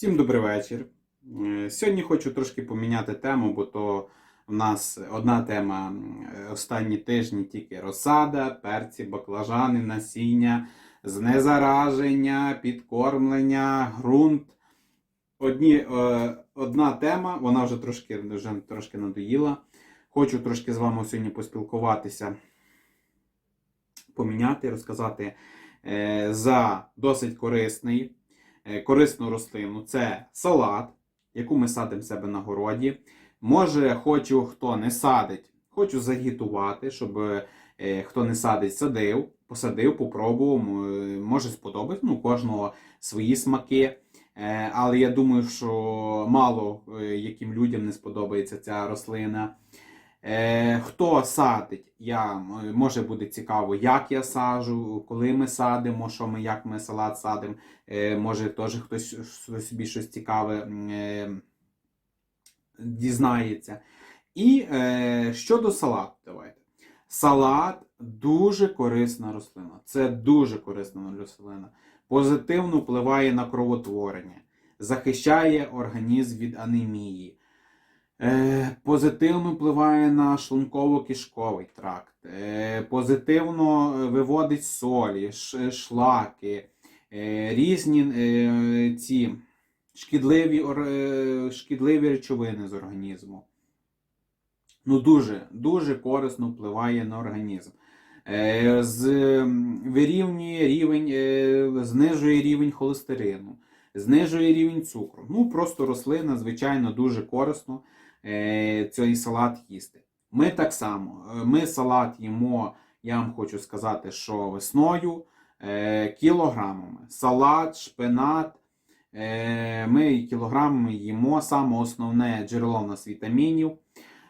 Всім добрий вечір. Е, Сьогодні хочу трошки поміняти тему, бо то в нас одна тема останні тижні тільки розсада, перці, баклажани, насіння, знезараження, підкормлення, ґрунт. Одні, е, одна тема, вона вже трошки, вже трошки надоїла. Хочу трошки з вами сьогодні поспілкуватися, поміняти, розказати е, за досить корисний корисну рослину. Це салат, яку ми садимо себе на городі. Може, хочу, хто не садить, хочу загітувати, щоб е, хто не садить, садив, посадив, попробував, може сподобається, ну, кожного свої смаки. Е, Але я думаю, що мало е, яким людям не сподобається ця рослина. Е, Хто садить, я, може буде цікаво, як я саджу, коли ми садимо, що ми, як ми салат садимо. Е, Може теж хтось собі щось цікаве е, дізнається. І щодо салату, давайте. Салат дуже корисна рослина. Це дуже корисна рослина. Позитивно впливає на кровотворення, захищає організм від анемії. Е, позитивно впливає на шлунково-кишковий тракт, е, позитивно е, виводить солі, шлаки, різні ці шкідливі, шкідливі речовини з організму. Ну, дуже, дуже корисно впливає на організм. З, вирівнює рівень, знижує рівень холестерину, знижує рівень цукру. Ну, просто рослина, звичайно, дуже корисно цей салат їсти. Ми так само. е, Ми салат їмо, я вам хочу сказати, що весною е, кілограмами. Салат, шпинат. Е, Ми кілограмами їмо саме основне джерело в нас вітамінів.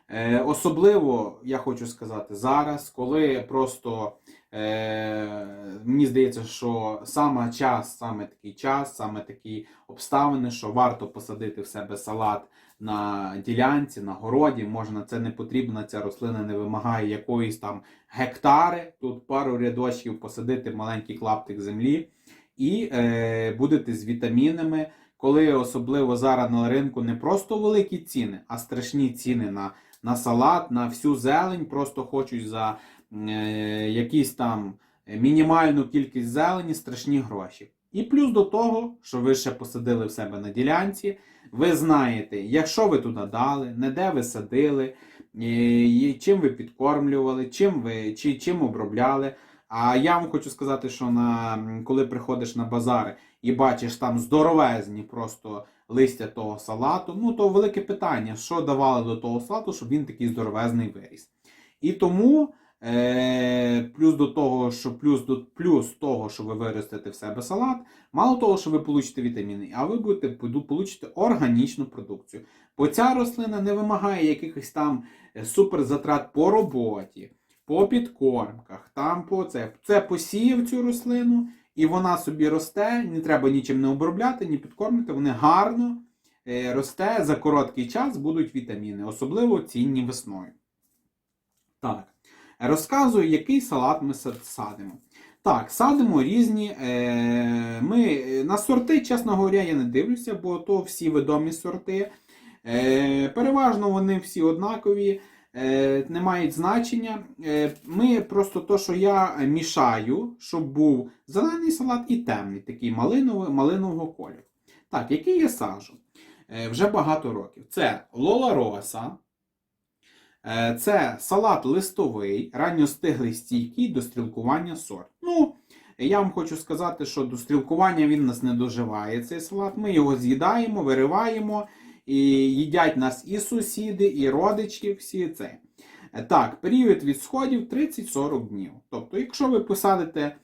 Е, Особливо я хочу сказати зараз, коли просто е, мені здається, що саме час, саме такий час, саме такі обставини, що варто посадити в себе салат на ділянці, на городі. Можна це не потрібно, ця рослина не вимагає якоїсь там гектари. Тут пару рядочків посадити маленький клаптик землі і е, будете з вітамінами. Коли особливо зараз на ринку не просто великі ціни, а страшні ціни на, на салат, на всю зелень, просто хочуть за е, якісь там мінімальну кількість зелені страшні гроші. І плюс до того, що ви ще посадили в себе на ділянці, ви знаєте, якщо ви туди дали, не де ви садили, е, і чим ви підкормлювали, чим ви чи чим обробляли. А я вам хочу сказати, що на, коли приходиш на базари і бачиш там здоровезні просто листя того салату, ну то велике питання, що давали до того салату, щоб він такий здоровезний виріс. І тому е, плюс до того, що плюс до плюс того, що ви виростете в себе салат, мало того, що ви получите вітаміни, а ви будете получите органічну продукцію. Бо ця рослина не вимагає якихось там е, суперзатрат по роботі, по підкормках, там по це. Це посіяв цю рослину, і вона собі росте, не треба нічим не обробляти, ні підкормити, вони гарно е, росте за короткий час будуть вітаміни, особливо цінні весною. Так, розказую, який салат ми садимо. Так, садимо різні. Е, ми е, на сорти, чесно говоря, я не дивлюся, бо то всі відомі сорти. Е, переважно вони всі однакові, не мають значення. Ми просто то, що я мішаю, щоб був зелений салат і темний, такий малиновий, малинового кольору. Так, який я саджу? Вже багато років. Це Лола Роса. Е, Це салат листовий, ранньостиглий стійкий до стрілкування сорт. Ну, я вам хочу сказати, що до стрілкування він нас не доживає, цей салат. Ми його з'їдаємо, вириваємо, і їдять нас і сусіди, і родичі, всі це. Е, Так, період від сходів 30-40 днів. Тобто, якщо ви посадите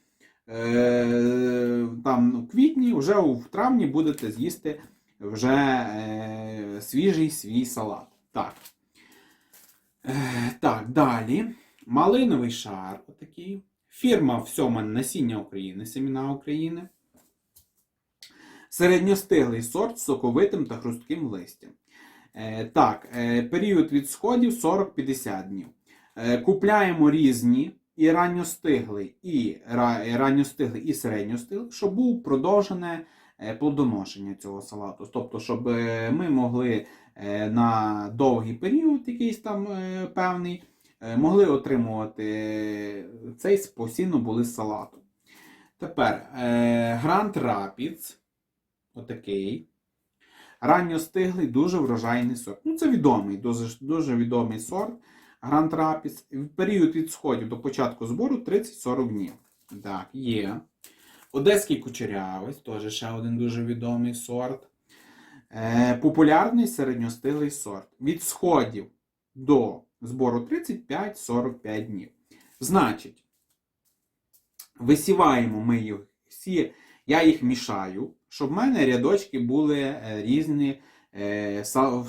е, там у квітні, вже у травні будете з'їсти вже е, свіжий свій салат. Так. Так, далі. Малиновий шар. Отакий. Фірма Всьоман Насіння України, Семіна України. Середньостиглий сорт з соковитим та хрустким листям. Е, так, е, період від сходів 40-50 днів. Е, купляємо різні і ранньостиглий, і ра- ранньостиглий, і середньостиглий, щоб був продовжене плодоношення цього салату. Тобто, щоб ми могли на довгий період, якийсь там е, певний, е, могли отримувати цей постійно були з салату. Тепер е, Grand Rapids, отакий. Ранньостиглий, дуже врожайний сорт. Ну, це відомий, дуже, дуже відомий сорт. Grand Rapids. В період від сходів до початку збору 30-40 днів. Так, є. Одеський кучерявець, теж ще один дуже відомий сорт. Е, популярний середньостиглий сорт. Від сходів до збору 35-45 днів. Значить, висіваємо ми їх всі, я їх мішаю, щоб в мене рядочки були е, різні. е,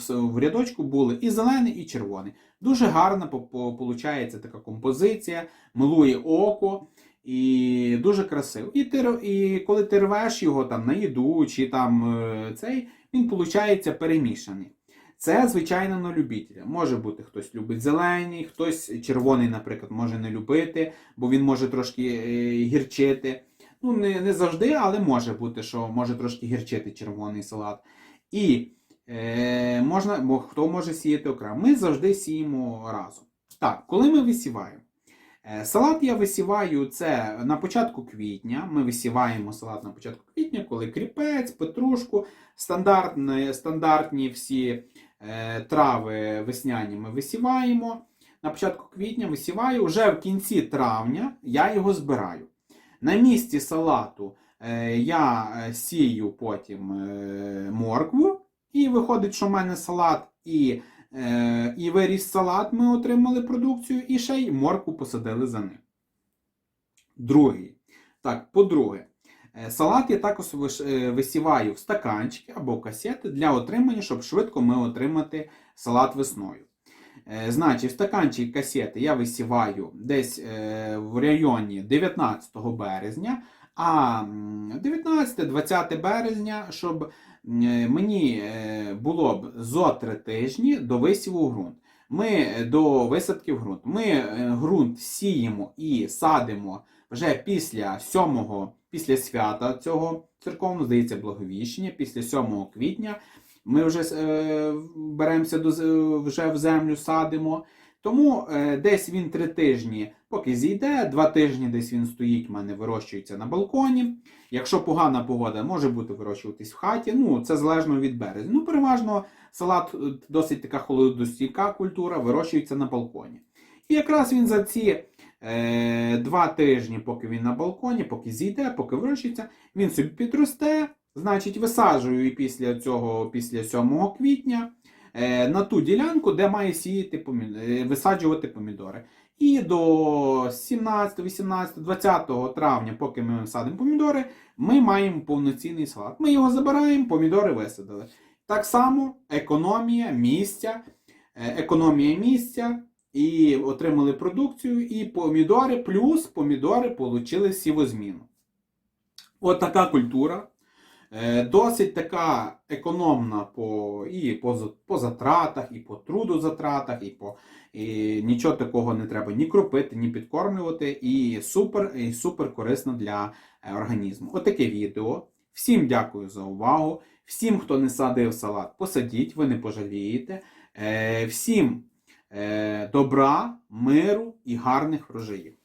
в- рядочку були і зелений, і червоний. Дуже гарна виходить така композиція, милує око і дуже красиво. І, ти, і коли ти рвеш його там на їду чи там цей, він виходить перемішаний. Це, звичайно, на любителя. Може бути хтось любить зелений, хтось червоний, наприклад, може не любити, бо він може трошки е, гірчити. Ну, не, не завжди, але може бути, що може трошки гірчити червоний салат. І е, можна, бо хто може сіяти окремо. Ми завжди сіємо разом. Так, коли ми висіваємо? Е, Салат я висіваю це на початку квітня. Ми висіваємо салат на початку квітня, коли кріпець, петрушку, стандартні, стандартні всі е, трави весняні ми висіваємо. На початку квітня висіваю, вже в кінці травня я його збираю. На місці салату е, я е, сію потім е, моркву, і виходить, що в мене салат і, і виріс салат, ми отримали продукцію, і ще й моркву посадили за ним. Другий. Так, по-друге, е, салат я також е, висіваю в стаканчики або касети для отримання, щоб швидко ми отримати салат весною. Е, Значить, в стаканчик касети я висіваю десь е, в районі 19 березня, а 19-20 березня, щоб е, мені е, було б зо 3 тижні до висіву ґрунт. Ми е, до висадки в ґрунт. Ми е, ґрунт сіємо і садимо вже після 7 після свята цього церковного, здається, благовіщення, після 7 квітня. Ми вже е, беремося до, вже в землю, садимо. Тому е, десь він три тижні, поки зійде, два тижні десь він стоїть, в мене вирощується на балконі. Якщо погана погода, може бути вирощуватись в хаті. Ну, це залежно від березня. Ну, переважно салат е, досить така холодостійка культура, вирощується на балконі. І якраз він за ці е, два тижні, поки він на балконі, поки зійде, поки вирощується, він собі підросте. Значить, висаджую і після цього, після 7 квітня, на ту ділянку, де має сіяти е, висаджувати помідори. І до 17, 18, 20 травня, поки ми садимо помідори, ми маємо повноцінний салат. Ми його забираємо, помідори висадили. Так само економія місця, е, економія місця, і отримали продукцію, і помідори, плюс помідори отримали сівозміну. От така культура. Е, Досить така економна по, і по, по затратах, і по трудозатратах, і по і нічого такого не треба ні кропити, ні підкормлювати. І супер, і супер корисно для е, організму. Отаке відео. Всім дякую за увагу. Всім, хто не садив салат, посадіть, ви не пожалієте. Е, Всім добра, миру і гарних врожаїв.